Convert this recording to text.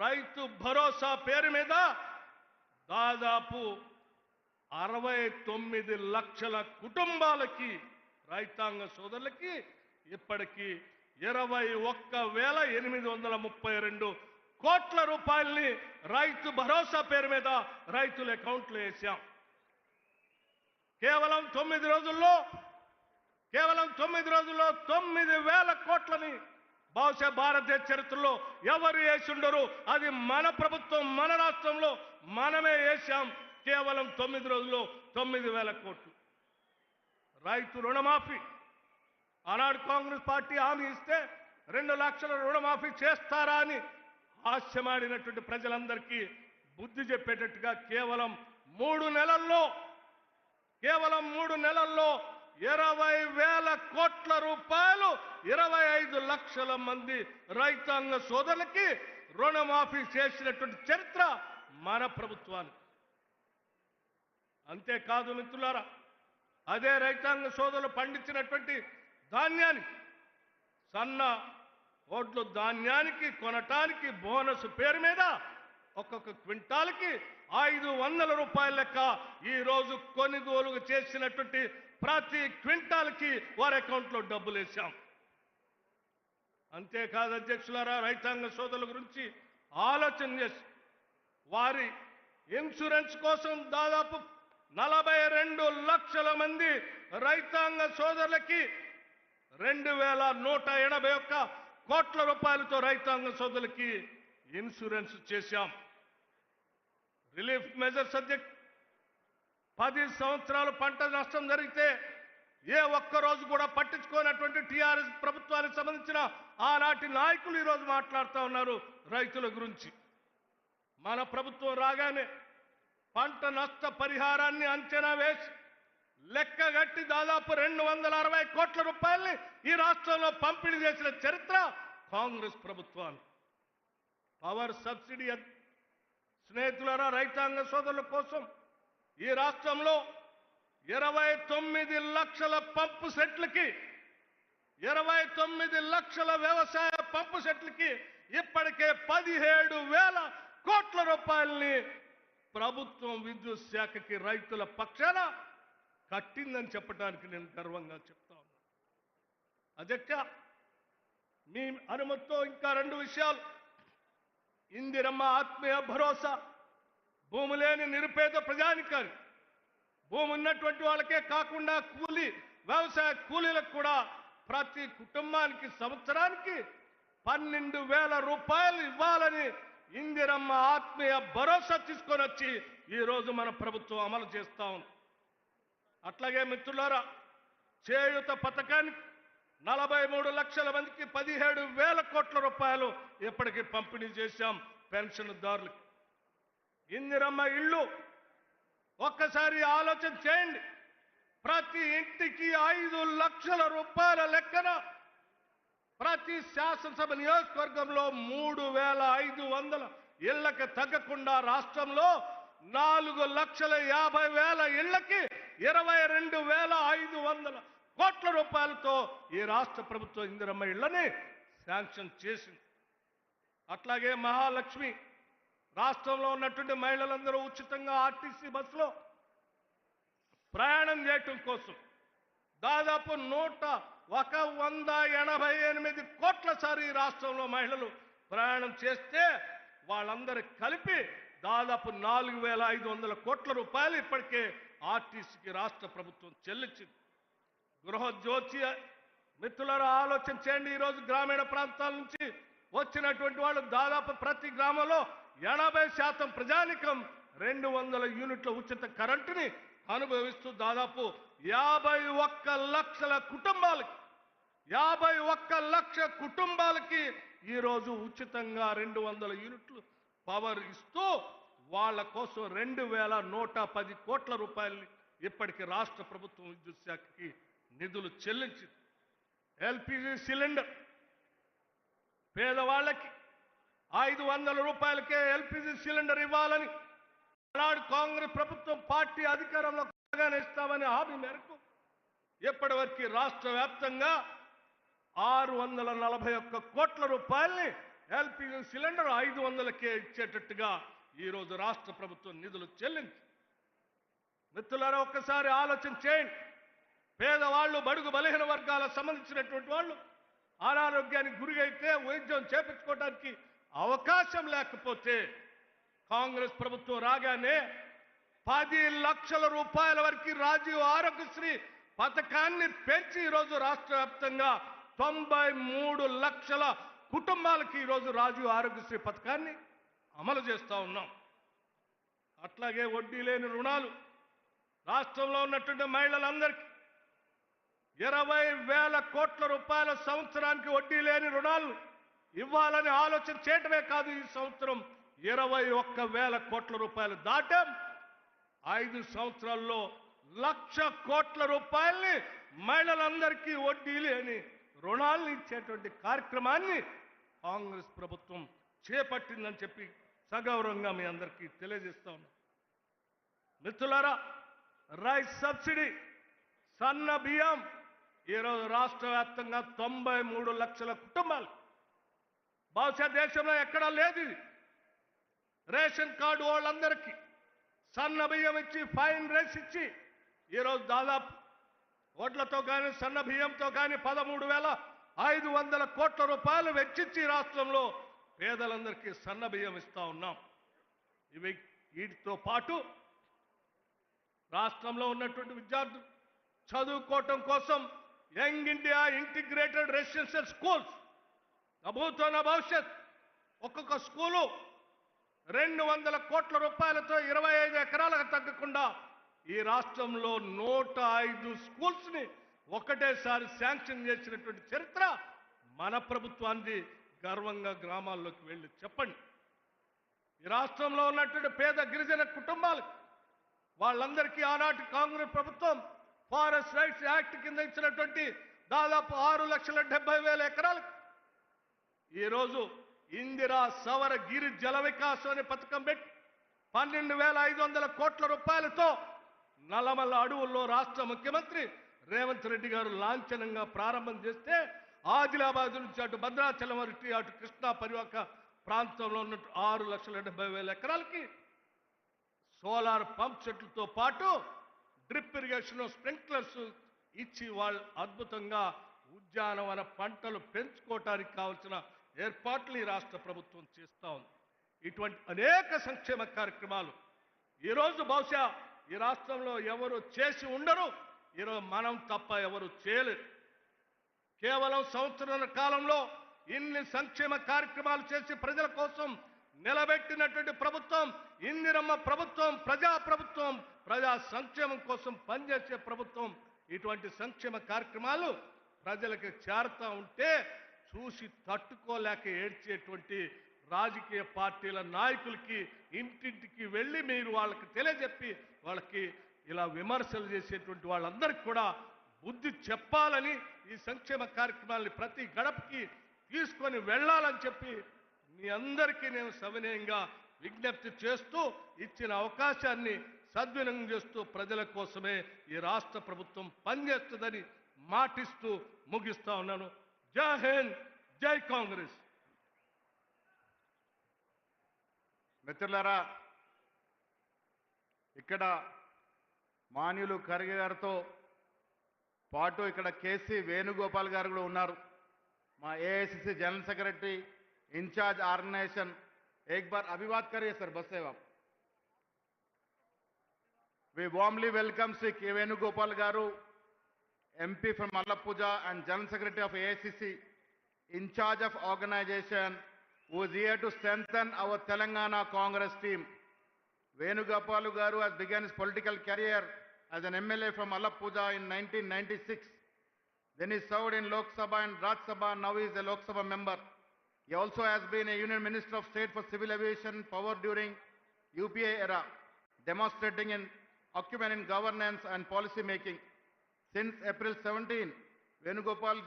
రైతు భరోసా పేరు మీద దాదాపు అరవై తొమ్మిది లక్షల కుటుంబాలకి రైతాంగ సోదరులకి ఇప్పటికీ ఇరవై ఒక్క వేల ఎనిమిది వందల ముప్పై రెండు కోట్ల రూపాయల్ని రైతు భరోసా పేరు మీద రైతుల అకౌంట్లో వేసాం. కేవలం తొమ్మిది రోజుల్లో కేవలం తొమ్మిది రోజుల్లో తొమ్మిది వేల కోట్లని బహుశా భారతదేశ చరిత్రలో ఎవరు వేసిండరు అది మన ప్రభుత్వం మన రాష్ట్రంలో మనమే వేసాం కేవలం తొమ్మిది రోజుల్లో తొమ్మిది వేల కోట్లు. రైతు రుణమాఫీ. ఆనాడు కాంగ్రెస్ పార్టీ హామీ ఇస్తే రెండు లక్షల రుణమాఫీ చేస్తారా అని హాస్యమాడినటువంటి ప్రజలందరికీ బుద్ధి చెప్పేటట్టుగా కేవలం మూడు నెలల్లో కేవలం మూడు నెలల్లో ఇరవై వేల కోట్ల రూపాయలు ఇరవై ఐదు లక్షల మంది రైతాంగ సోదరులకి రుణమాఫీ చేసినటువంటి చరిత్ర మన ప్రభుత్వానికి. అంతేకాదు మిత్రులారా అదే రైతాంగ సోదరులు పండించినటువంటి ధాన్యాన్ని సన్న ఓట్లు ధాన్యానికి కొనటానికి బోనస్ పేరు మీద ఒక్కొక్క క్వింటాల్కి ఐదు వందల రూపాయల లెక్క ఈ రోజు కొనుగోలు చేసినటువంటి ప్రతి క్వింటాల్కి వారి అకౌంట్లో డబ్బులు వేశాం. అంతేకాదు అధ్యక్షులారా రైతాంగ సోదరుల గురించి ఆలోచన చేసి వారి ఇన్సూరెన్స్ కోసం దాదాపు నలభై రెండు లక్షల మంది రైతాంగ సోదరులకి రెండు వేల నూట ఎనభై ఒక్క కోట్ల రూపాయలతో రైతాంగ సోదరులకి ఇన్సూరెన్స్ చేశాం. రిలీఫ్ మెజర్స్ అధ్యక్ష పది సంవత్సరాలు పంట నష్టం జరిగితే ఏ ఒక్క రోజు కూడా పట్టించుకోనటువంటి టీఆర్ఎస్ ప్రభుత్వానికి సంబంధించిన ఆనాటి నాయకులు ఈరోజు మాట్లాడుతూ ఉన్నారు రైతుల గురించి. మన ప్రభుత్వం రాగానే పంట నష్ట పరిహారాన్ని అంచనా వేసి లెక్కగట్టి దాదాపు రెండు వందల అరవై కోట్ల రూపాయల్ని ఈ రాష్ట్రంలో పంపిణీ చేసిన చరిత్ర కాంగ్రెస్ ప్రభుత్వాన్ని పవర్ సబ్సిడీ స్నేహితులరా స్నేహితులారా రైతాంగ సోదరుల కోసం ఈ రాష్ట్రంలో ఇరవై తొమ్మిది లక్షల పంపు సెట్లకి ఇరవై తొమ్మిది లక్షల వ్యవసాయ పంపు సెట్లకి ఇప్పటికే పదిహేడు వేల కోట్ల రూపాయల్ని ప్రభుత్వం విద్యుత్ శాఖకి రైతుల పక్షాన కట్టిందని చెప్పడానికి నేను గర్వంగా చెప్తా ఉన్నా. అధ్యక్ష మీ అనుమతితో ఇంకా రెండు విషయాలు. ఇందిరమ్మ ఆత్మీయ భరోసా భూమి లేని నిరుపేద ప్రజానికారు భూమి ఉన్నటువంటి వాళ్ళకే కాకుండా కూలి వ్యవసాయ కూలీలకు కూడా ప్రతి కుటుంబానికి సంవత్సరానికి పన్నెండు వేల రూపాయలు ఇవ్వాలని ఇందిరమ్మ ఆత్మీయ భరోసా తీసుకొని వచ్చి ఈరోజు మన ప్రభుత్వం అమలు చేస్తా ఉంది. అట్లాగే మిత్రులారా చేయుత పథకానికి నలభై మూడు లక్షల మందికి పదిహేడు వేల కోట్ల రూపాయలు ఇప్పటికీ పంపిణీ చేశాం పెన్షన్దారులకు. ఇందిరమ్మ ఇళ్ళు ఒక్కసారి ఆలోచన చేయండి. ప్రతి ఇంటికి ఐదు లక్షల రూపాయల లెక్కన ప్రతి శాసనసభ నియోజకవర్గంలో మూడు వేల ఐదు వందల ఇళ్ళకు తగ్గకుండా రాష్ట్రంలో నాలుగు లక్షల యాభై వేల ఇళ్ళకి ఇరవై రెండు వేల ఐదు వందల కోట్ల రూపాయలతో ఈ రాష్ట్ర ప్రభుత్వం ఇందిరమ్మ ఇళ్ళని శాంక్షన్ చేసింది. అట్లాగే మహాలక్ష్మి రాష్ట్రంలో ఉన్నటువంటి మహిళలందరూ ఉచితంగా ఆర్టీసీ బస్సులో ప్రయాణం చేయటం కోసం దాదాపు నూట ఒక వంద ఎనభై ఎనిమిది కోట్ల సారి ఈ రాష్ట్రంలో మహిళలు ప్రయాణం చేస్తే వాళ్ళందరూ కలిపి దాదాపు నాలుగు వేల ఐదు వందల కోట్ల రూపాయలు ఇప్పటికే ఆర్టీసీకి రాష్ట్ర ప్రభుత్వం చెల్లించింది. గృహజ్యోతి మిత్రులారా ఆలోచన చేయండి. ఈరోజు గ్రామీణ ప్రాంతాల నుంచి వచ్చినటువంటి వాళ్ళు దాదాపు ప్రతి గ్రామంలో ఎనభై శాతం ప్రజానికం రెండు వందల యూనిట్ల ఉచిత కరెంటుని అనుభవిస్తూ దాదాపు యాభై ఒక్క లక్షల కుటుంబాలకి యాభై ఒక్క లక్ష కుటుంబాలకి ఈరోజు ఉచితంగా రెండు వందల యూనిట్లు పవర్ ఇస్తూ వాళ్ళ కోసం రెండు వేల నూట పది కోట్ల రూపాయల్ని ఇప్పటికి రాష్ట్ర ప్రభుత్వం విద్యుత్ శాఖకి నిధులు చెల్లించింది. ఎల్పిజి సిలిండర్ పేదవాళ్ళకి ఐదు వందల రూపాయలకే ఎల్పిజి సిలిండర్ ఇవ్వాలని ఆనాడు కాంగ్రెస్ ప్రభుత్వం పార్టీ అధికారంలో కొత్తగానే ఇస్తామని హామీ మేరకు ఇప్పటి వరకు రాష్ట్ర వ్యాప్తంగా ఆరు వందల నలభై ఒక్క కోట్ల రూపాయల్ని ఎల్పిజి సిలిండర్ ఐదు వందలకే ఇచ్చేటట్టుగా ఈరోజు రాష్ట్ర ప్రభుత్వం నిధులు చెల్లించి మిత్రులారా ఒక్కసారి ఆలోచన చేయండి. పేదవాళ్ళు బడుగు బలహీన వర్గాలకు సంబంధించినటువంటి వాళ్ళు అనారోగ్యానికి గురి అయితే వైద్యం చేపించుకోవడానికి అవకాశం లేకపోతే కాంగ్రెస్ ప్రభుత్వం రాగానే పది లక్షల రూపాయల వరకు రాజీవ్ ఆరోగ్యశ్రీ పథకాన్ని పెంచి ఈరోజు రాష్ట్ర వ్యాప్తంగా తొంభై మూడు లక్షల కుటుంబాలకి ఈరోజు రాజీవ్ ఆరోగ్యశ్రీ పథకాన్ని అమలు చేస్తూ ఉన్నాం. అట్లాగే వడ్డీ లేని రుణాలు రాష్ట్రంలో ఉన్నటువంటి మహిళలందరికీ ఇరవై వేల కోట్ల రూపాయల సంవత్సరానికి వడ్డీ లేని రుణాలు ఇవ్వాలని ఆలోచన చేయటమే కాదు ఈ సంవత్సరం ఇరవై ఒక్క వేల కోట్ల రూపాయలు దాటాం. ఐదు సంవత్సరాల్లో లక్ష కోట్ల రూపాయల్ని మహిళలందరికీ వడ్డీ లేని రుణాలను ఇచ్చేటువంటి కార్యక్రమాన్ని కాంగ్రెస్ ప్రభుత్వం చేపట్టిందని చెప్పి సగౌరవంగా మీ అందరికీ తెలియజేస్తా ఉన్నాం. మిత్రులారా రైస్ సబ్సిడీ సన్న బియ్యం ఈరోజు రాష్ట్ర వ్యాప్తంగా తొంభై మూడు లక్షల కుటుంబాలు బహుశా దేశంలో ఎక్కడా లేదు. ఇది రేషన్ కార్డు వాళ్ళందరికీ సన్న బియ్యం ఇచ్చి ఫైన్ రేస్ ఇచ్చి ఈరోజు దాదాపు ఓట్లతో కానీ సన్న బియ్యంతో కానీ పదమూడు వేల ఐదు వందల కోట్ల రూపాయలు వెచ్చించి రాష్ట్రంలో పేదలందరికీ సన్న బియ్యం ఇస్తా ఉన్నాం. ఇవి వీటితో పాటు రాష్ట్రంలో ఉన్నటువంటి విద్యార్థులు చదువుకోవటం కోసం young India integrated residential schools ప్రభుత్వం భవిష్యత్. ఒక్కొక్క స్కూలు రెండు వందల కోట్ల రూపాయలతో ఇరవై ఐదు ఎకరాలకు తగ్గకుండా ఈ రాష్ట్రంలో నూట ఐదు స్కూల్స్ని ఒకటేసారి శాంక్షన్ చేసినటువంటి చరిత్ర మన ప్రభుత్వాన్ని గర్వంగా గ్రామాల్లోకి వెళ్ళి చెప్పండి. ఈ రాష్ట్రంలో ఉన్నటువంటి పేద గిరిజన కుటుంబాలు వాళ్ళందరికీ ఆనాటి కాంగ్రెస్ ప్రభుత్వం ఫారెస్ట్ రైట్స్ యాక్ట్ కింద ఇచ్చినటువంటి దాదాపు ఆరు లక్షల డెబ్బై వేల ఎకరాలకు ఈరోజు ఇందిరా సవర గిరి జల వికాసం అనే పథకం పెట్టి పన్నెండు వేల ఐదు వందల కోట్ల రూపాయలతో నల్లమల్ల అడవుల్లో రాష్ట్ర ముఖ్యమంత్రి రేవంత్ రెడ్డి గారు లాంఛనంగా ప్రారంభం చేస్తే ఆదిలాబాద్ నుంచి అటు భద్రాచలం వరకు అటు కృష్ణా పరివాక ప్రాంతంలో ఉన్న ఆరు లక్షల డెబ్బై వేల ఎకరాలకి సోలార్ పంప్ సెట్లతో పాటు డ్రిప్ ఇరిగేషన్ స్ప్రింక్లర్స్ ఇచ్చి వాళ్ళు అద్భుతంగా ఉద్యానవన పంటలు పెంచుకోవటానికి కావాల్సిన ఏర్పాట్లు ఈ రాష్ట్ర ప్రభుత్వం చేస్తూ ఉంది. ఇటువంటి అనేక సంక్షేమ కార్యక్రమాలు ఈరోజు బహుశా ఈ రాష్ట్రంలో ఎవరు చేసి ఉండరు ఈరోజు మనం తప్ప ఎవరు చేయలేరు. కేవలం సంవత్సరాల కాలంలో ఇన్ని సంక్షేమ కార్యక్రమాలు చేసి ప్రజల కోసం నిలబెట్టినటువంటి ప్రభుత్వం ఇందిరమ్మ ప్రభుత్వం ప్రజా ప్రభుత్వం ప్రజా సంక్షేమం కోసం పనిచేసే ప్రభుత్వం ఇటువంటి సంక్షేమ కార్యక్రమాలు ప్రజలకు చేరుతా ఉంటే చూసి తట్టుకోలేక ఏడ్చేటువంటి రాజకీయ పార్టీల నాయకులకి ఇంటింటికి వెళ్ళి మీరు వాళ్ళకి తెలియజెప్పి వాళ్ళకి ఇలా విమర్శలు చేసేటువంటి వాళ్ళందరికీ కూడా బుద్ధి చెప్పాలని ఈ సంక్షేమ కార్యక్రమాల్ని ప్రతి గడపకి తీసుకొని వెళ్ళాలని చెప్పి మీ అందరికీ నేను సవినయంగా విజ్ఞప్తి చేస్తూ ఇచ్చిన అవకాశాన్ని సద్వినియోగం చేస్తూ ప్రజల కోసమే ఈ రాష్ట్ర ప్రభుత్వం పనిచేస్తుందని మాటిస్తూ ముగిస్తా ఉన్నాను. జై హింద్ జై కాంగ్రెస్ మిత్రులారా ఇక్కడ మాన్యులు ఖర్గే గారితో పాటు ఇక్కడ కేసీ వేణుగోపాల్ గారు కూడా ఉన్నారు మా AICC general secretary incharge organization एक बार अभिवाद करिए सर बस सेवा We warmly welcome Sri K. Venugopal Garu, MP from Allapuja and General Secretary of AICC, in charge of organization, who is here to strengthen our Telangana Congress team. Venugopalu Garu has begun his political career as an MLA from Allapuja in 1996. Then he served in Lok Sabha and Raj Sabha, now he is a Lok Sabha member. He also has been a Union Minister of State for Civil Aviation power during UPA era, demonstrating in acumen in governance and policy making. Since April 17, Venugopal